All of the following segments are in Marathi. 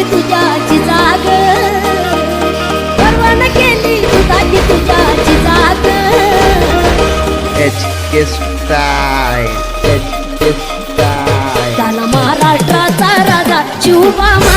की तुझ्याची जाग. परवान केली तुझाची तुझ्याची जाग. K style H K style त्याला महाराष्ट्राचा राजा शिवबामा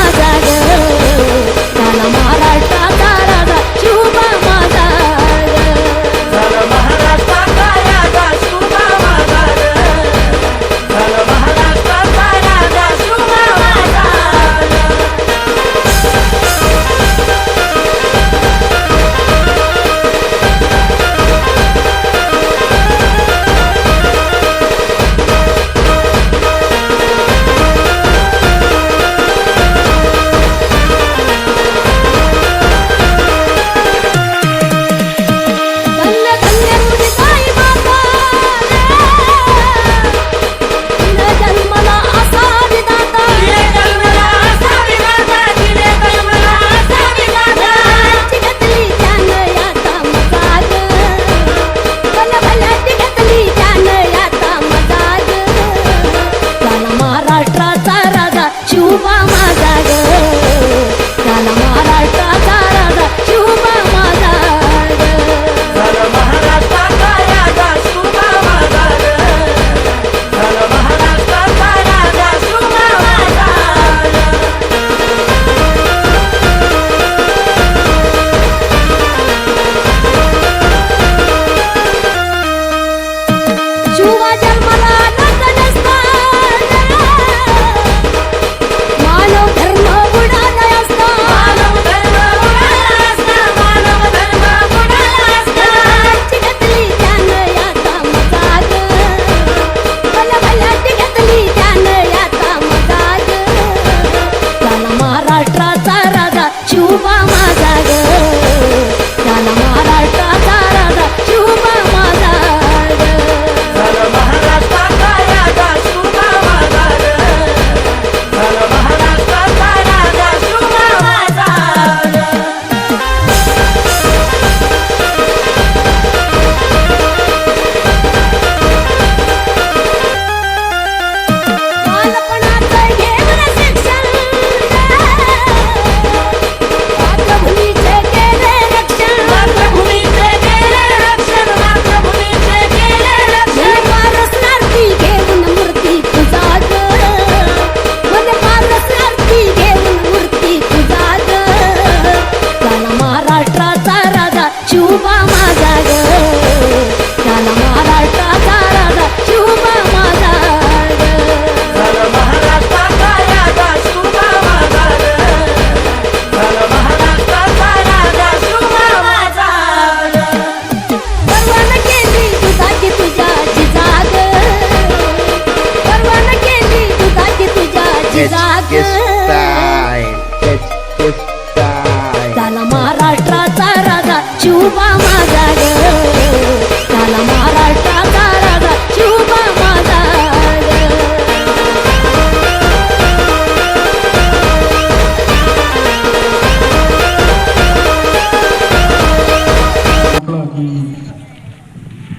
Mother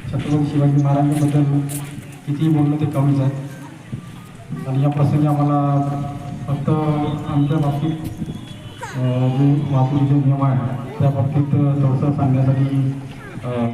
छत्रपती शिवाजी महाराजांबद्दल कितीही बोलणं ते कमीच आहे आणि या प्रसंगी आम्हाला फक्त आमच्या बाबतीत जो वापरूचे नियम आहे. त्या बाबतीत थोडंसं सांगण्यासाठी